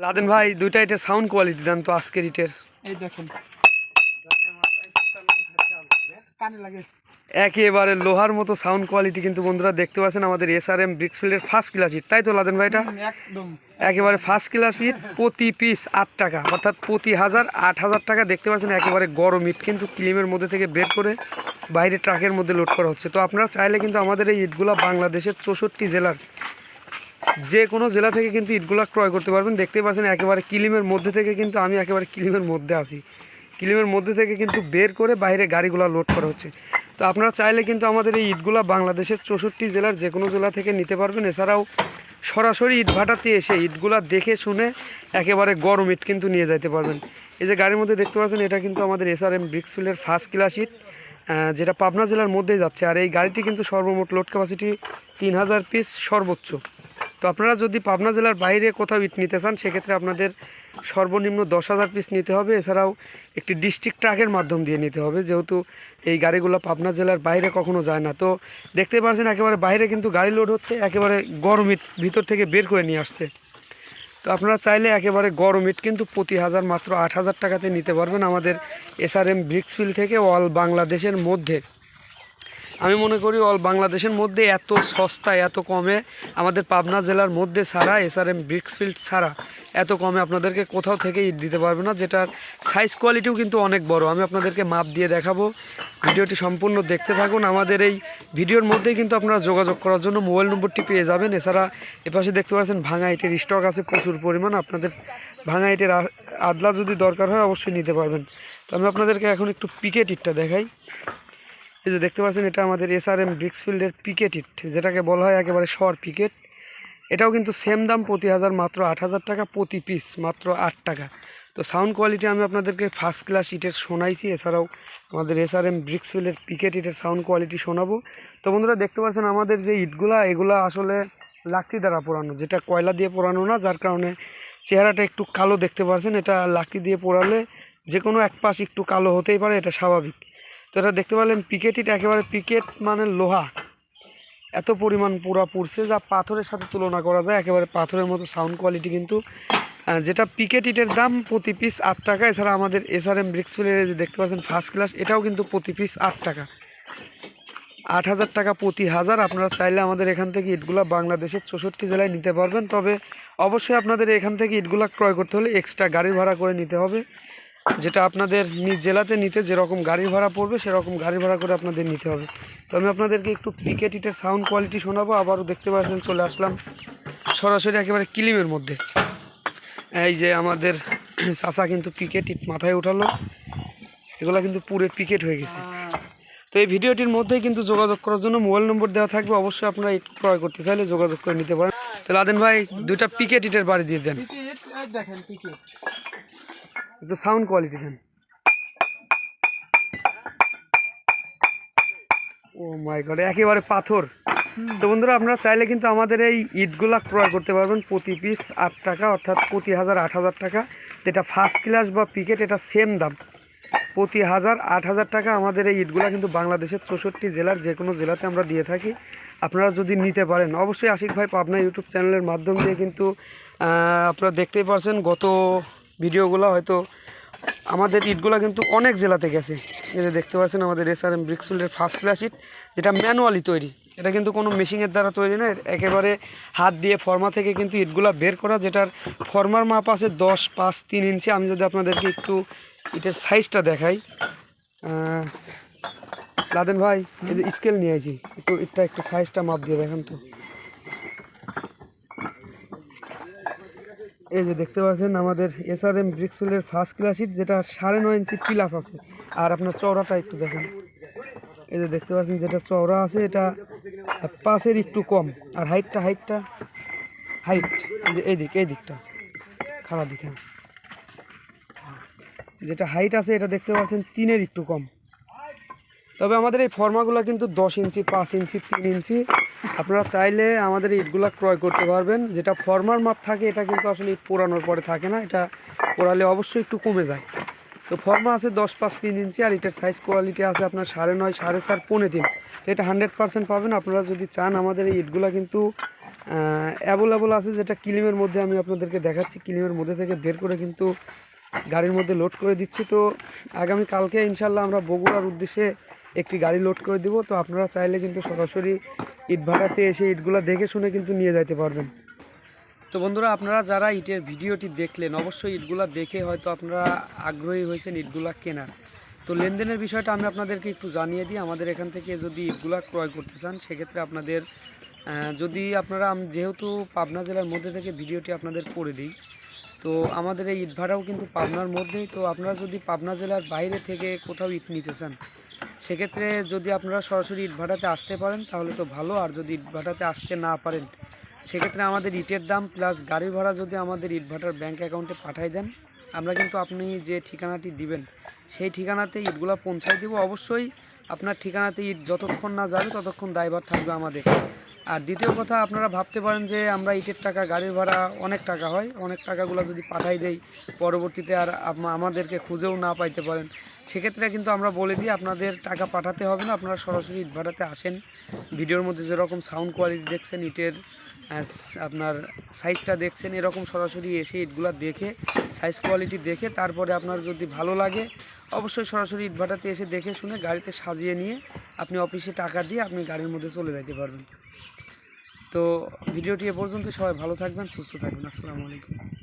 Laden ভাই দুইটা ইটের সাউন্ড কোয়ালিটি দেন তো আজকের ইটের এই দেখেন। একেবারে লোহার মতো সাউন্ড কোয়ালিটি কিন্তু বন্ধুরা দেখতে পাচ্ছেন আমাদের এস আর এম ব্রিক্সফিল্ডের ফার্স্ট ক্লাস ইট তাই তো লাদেন ভাই এটা? একদম। একেবারে ফার্স্ট ক্লাস ইট প্রতি পিস আট টাকা অর্থাৎ প্রতি হাজার আট হাজার টাকা দেখতে পাচ্ছেন একেবারে গরম ইট কিন্তু ক্লিমের মধ্যে থেকে বের করে বাইরে ট্রাকের মধ্যে লোড করা হচ্ছে। তো আপনারা চাইলে কিন্তু আমাদের এই ইটগুলো বাংলাদেশের চৌষট্টি জেলার যে কোনো জেলা থেকে কিন্তু ইটগুলো ক্রয় করতে পারবেন। দেখতে পাচ্ছেন একেবারে কিলিমের মধ্যে থেকে কিন্তু আমি একেবারে কিলিমের মধ্যে আসি কিলিমের মধ্যে থেকে কিন্তু বের করে বাইরে গাড়িগুলো লোড করা হচ্ছে। তো আপনারা চাইলে কিন্তু আমাদের এই ইটগুলো বাংলাদেশের চৌষট্টি জেলার যে কোনো জেলা থেকে নিতে পারবেন। এছাড়াও সরাসরি ইট ভাটাতে এসে ইটগুলা দেখে শুনে একেবারে গরম ইট কিন্তু নিয়ে যাইতে পারবেন। এই যে গাড়ির মধ্যে দেখতে পাচ্ছেন, এটা কিন্তু আমাদের এস আর এম ব্রিক্সফিল্ডের ফার্স্ট ক্লাস ইট যেটা পাবনা জেলার মধ্যেই যাচ্ছে। আর এই গাড়িটি কিন্তু সর্বমোট লোড ক্যাপাসিটি তিন হাজার পিস সর্বোচ্চ। তো আপনারা যদি পাবনা জেলার বাইরে কোথাও ইট নিতে চান, সেক্ষেত্রে আপনাদের সর্বনিম্ন দশ হাজার পিস নিতে হবে। এছাড়াও একটি ডিস্ট্রিক্ট ট্রাকের মাধ্যম দিয়ে নিতে হবে, যেহেতু এই গাড়িগুলো পাবনা জেলার বাইরে কখনো যায় না। তো দেখতে পাচ্ছেন একেবারে বাইরে কিন্তু গাড়ি লোড হচ্ছে, একেবারে গরম ইট ভিতর থেকে বের করে নিয়ে আসছে। তো আপনারা চাইলে একেবারে গরম ইট কিন্তু প্রতি হাজার মাত্র আট হাজার টাকাতে নিতে পারবেন আমাদের এসআরএম ব্রিক্সফিল থেকে অল বাংলাদেশের মধ্যে। আমি মনে করি অল বাংলাদেশের মধ্যে এত সস্তা, এত কমে, আমাদের পাবনা জেলার মধ্যে ছাড়া এসআরএম ব্রিক্সফিল্ড ছাড়া এত কমে আপনাদেরকে কোথাও থেকে ইট দিতে পারবে না, যেটার সাইজ কোয়ালিটিও কিন্তু অনেক বড়। আমি আপনাদেরকে মাপ দিয়ে দেখাবো। ভিডিওটি সম্পূর্ণ দেখতে থাকুন। আমাদের এই ভিডিওর মধ্যেই কিন্তু আপনারা যোগাযোগ করার জন্য মোবাইল নম্বরটি পেয়ে যাবেন। এছাড়া এপাশে দেখতে পাচ্ছেন ভাঙা ইটের স্টক আছে, প্রচুর পরিমাণ। আপনাদের ভাঙা ইটের আদলা যদি দরকার হয়, অবশ্যই নিতে পারবেন। তো আমি আপনাদেরকে এখন একটু পিকেট ইটটা দেখাই। এই যে দেখতে পাচ্ছেন, এটা আমাদের এসআরএম ব্রিক্সফিল্ডের পিকেট ইট যেটাকে বলা হয় একেবারে শর পিকেট এটাও কিন্তু সেম দাম প্রতি হাজার, মাত্র আট হাজার টাকা প্রতি পিস মাত্র আট টাকা। তো সাউন্ড কোয়ালিটি আমি আপনাদেরকে ফার্স্ট ক্লাস ইটের শোনাইছি, এছাড়াও আমাদের এসআরএম ব্রিক্সফিল্ডের পিকেট ইটের সাউন্ড কোয়ালিটি শোনাবো। তো বন্ধুরা, দেখতে পাচ্ছেন আমাদের যে ইটগুলা এগুলা আসলে লাকড়ি দ্বারা পোড়ানো, যেটা কয়লা দিয়ে পোড়ানো না, যার কারণে চেহারাটা একটু কালো দেখতে পাচ্ছেন। এটা লাকড়ি দিয়ে পোড়ালে যে কোনো এক পাশ একটু কালো হতেই পারে, এটা স্বাভাবিক। এটা দেখতে পারলেন পিকেট ইট একেবারে পিকেট মানে লোহা। এত পরিমাণ পুরা পুড়ছে যা পাথরের সাথে তুলনা করা যায়, একেবারে পাথরের মতো সাউন্ড কোয়ালিটি কিন্তু। যেটা পিকেট ইটের দাম প্রতি পিস আট টাকা। এছাড়া আমাদের এসআরএম ব্রিক্সফিলের যে দেখতে পাচ্ছেন ফার্স্ট ক্লাস এটাও কিন্তু প্রতি পিস আট টাকা। আট হাজার টাকা প্রতি হাজার আপনারা চাইলে আমাদের এখান থেকে ইটগুলা বাংলাদেশের চৌষট্টি জেলায় নিতে পারবেন। তবে অবশ্যই আপনাদের এখান থেকে ইটগুলা ক্রয় করতে হলে এক্সট্রা গাড়ি ভাড়া করে নিতে হবে। যেটা আপনাদের নিজ জেলাতে নিতে যেরকম গাড়ি ভাড়া পড়বে, সেরকম গাড়ি ভাড়া করে আপনাদের নিতে হবে। তো আমি আপনাদেরকে একটু পিকেট ইটের সাউন্ড কোয়ালিটি শোনাবো, আবারও দেখতে পাচ্ছেন, চলে আসলাম। সরাসরি একেবারে কিলিমের মধ্যে। এই যে আমাদের চাচা কিন্তু পিকেট ইট মাথায় উঠালো। এগুলা কিন্তু পুরো পিকেট হয়ে গেছে। তো এই ভিডিওটির মধ্যেই কিন্তু যোগাযোগ করার জন্য মোবাইল নম্বর দেওয়া থাকবে। অবশ্যই আপনারা একটু ক্রয় করতে চাইলে যোগাযোগ করে নিতে পারেন। তো লাদেন ভাই, দুইটা পিকেট ইটের বাড়ি দিয়ে দেন। দেখেন টিকিট একটু সাউন্ড কোয়ালিটি দেন ও মাই গড একেবারে পাথর। তো বন্ধুরা, আপনারা চাইলে কিন্তু আমাদের এই ইটগুলা ক্রয় করতে পারবেন। প্রতি পিস আট টাকা, অর্থাৎ প্রতি হাজার আট হাজার টাকা। যেটা ফার্স্ট ক্লাস বা পিকেট এটা সেম দাম। প্রতি হাজার আট হাজার টাকা আমাদের এই ইটগুলা কিন্তু বাংলাদেশের চৌষট্টি জেলার যে কোনো জেলাতে আমরা দিয়ে থাকি। আপনারা যদি নিতে পারেন, অবশ্যই আশিক ভাই পাবনা ইউটিউব চ্যানেলের মাধ্যম দিয়ে কিন্তু আপনারা দেখতেই পারছেন গত ভিডিওগুলো হয়তো আমাদের ইটগুলো কিন্তু অনেক জেলাতে গেছে। এই যে দেখতে পাচ্ছেন আমাদের এস আর এম ব্রিক্সফিল্ডের ফার্স্ট ক্লাস ইট, যেটা ম্যানুয়ালি তৈরি। এটা কিন্তু কোনো মেশিনের দ্বারা তৈরি নয়, একেবারে হাত দিয়ে ফর্মা থেকে কিন্তু ইটগুলো বের করা, যেটার ফর্মার মাপ আছে দশ, পাঁচ, তিন ইঞ্চি। আমি যদি আপনাদেরকে একটু ইটের সাইজটা দেখাই লাদেন ভাই স্কেল নিয়ে আইছি, একটু ইটটা একটু সাইজটা মাপ দিয়ে দেখেন তো। এই যে দেখতে পাচ্ছেন, আমাদের এসআরএম ব্রিক্সুলের ফার্স্ট ক্লাস ইট যেটা সাড়ে নয় ইঞ্চি প্লাস আছে। আর আপনার চওড়াটা একটু দেখেন। এই যে দেখতে পাচ্ছেন, যেটা চওড়া আছে, এটা পাশের একটু কম। আর হাইটটা হাইটটা হাইট যে এই দিক এই দিকটা খারাপ দিকে যেটা হাইট আছে, এটা দেখতে পাচ্ছেন, তিনের একটু কম। তবে আমাদের এই ফর্মাগুলো কিন্তু দশ ইঞ্চি পাঁচ ইঞ্চি তিন ইঞ্চি আপনারা চাইলে আমাদের ইটগুলো ক্রয় করতে পারবেন। যেটা ফর্মার মাপ থাকে, এটা কিন্তু আসলে ইট পোড়ানোর পরে থাকে না। এটা পোড়ালে অবশ্যই একটু কমে যায়। তো ফর্মা আছে দশ পাঁচ তিন ইঞ্চি, আর এটার সাইজ কোয়ালিটি আছে আপনার সাড়ে নয়, সাড়ে চার, পৌনে তিন। তো এটা হান্ড্রেড পার্সেন্ট পাবেন। আপনারা যদি চান আমাদের এই ইটগুলো কিন্তু অ্যাভেলেবল আছে, যেটা কিলিমের মধ্যে আমি আপনাদেরকে দেখাচ্ছি। কিলিমের মধ্যে থেকে বের করে কিন্তু গাড়ির মধ্যে লোড করে দিচ্ছি। তো আগামী কালকে ইনশাল্লাহ আমরা বগুড়ার উদ্দেশ্যে একটি গাড়ি লোড করে দিব। তো আপনারা চাইলে কিন্তু সরাসরি ইটভাটাতে এসে ইটগুলো দেখে শুনে কিন্তু নিয়ে যাইতে পারবেন। তো বন্ধুরা, আপনারা যারা ইটের ভিডিওটি দেখলেন, অবশ্যই ইটগুলা দেখে হয়তো আপনারা আগ্রহী হয়েছেন ইটগুলা কেনার তো লেনদেনের বিষয়টা আমি আপনাদেরকে একটু জানিয়ে দিই। আমাদের এখান থেকে যদি ইটগুলা ক্রয় করতে চান, সেক্ষেত্রে আপনাদের যদি আপনারা যেহেতু পাবনা জেলার মধ্যে থেকে ভিডিওটি আপনাদের করে দিই তো আমাদের এই ইট ভাড়াও কিন্তু পাবনার মধ্যেই। তো আপনারা যদি পাবনা জেলার বাইরে থেকে কোথাও ইট নিতে চান, সেক্ষেত্রে যদি আপনারা সরাসরি ইট ভাড়াতে আসতে পারেন, তাহলে তো ভালো। আর যদি ইট ভাড়াতে আসতে না পারেন, সেক্ষেত্রে আমাদের ইটের দাম প্লাস গাড়ি ভাড়া যদি আমাদের ইট ভাটার ব্যাঙ্ক অ্যাকাউন্টে পাঠাই দেন, আমরা কিন্তু আপনি যে ঠিকানাটি দিবেন, সেই ঠিকানাতে ইটগুলো পৌঁছাই দেবো। অবশ্যই আপনার ঠিকানাতে ইট যতক্ষণ না যাবে ততক্ষণ দায়ভার থাকবে আমাদের। আর দ্বিতীয় কথা, আপনারা ভাবতে পারেন যে আমরা ইটের টাকা, গাড়ির ভাড়া অনেক টাকা হয়। অনেক টাকাগুলো যদি পাঠাই দেই, পরবর্তীতে আর আমাদেরকে খুঁজেও না পাইতে পারেন। সেক্ষেত্রে কিন্তু আমরা বলে দিই, আপনাদের টাকা পাঠাতে হবে না। আপনারা সরাসরি ইট ভাড়াতে আসেন। ভিডিওর মধ্যে যেরকম সাউন্ড কোয়ালিটি দেখছেন, ইটের আপনার সাইজটা দেখছেন, এরকম সরাসরি এসে ইটগুলো দেখে সাইজ কোয়ালিটি দেখে, তারপরে আপনার যদি ভালো লাগে, অবশ্যই সরাসরি ইটভাটাতে এসে দেখে শুনে গাড়িতে সাজিয়ে নিয়ে আপনি অফিসে টাকা দিয়ে আপনি গাড়ির মধ্যে চলে যেতে পারবেন। তো ভিডিওটি এ পর্যন্ত সবাই ভালো থাকবেন, সুস্থ থাকবেন। আসসালামু আলাইকুম।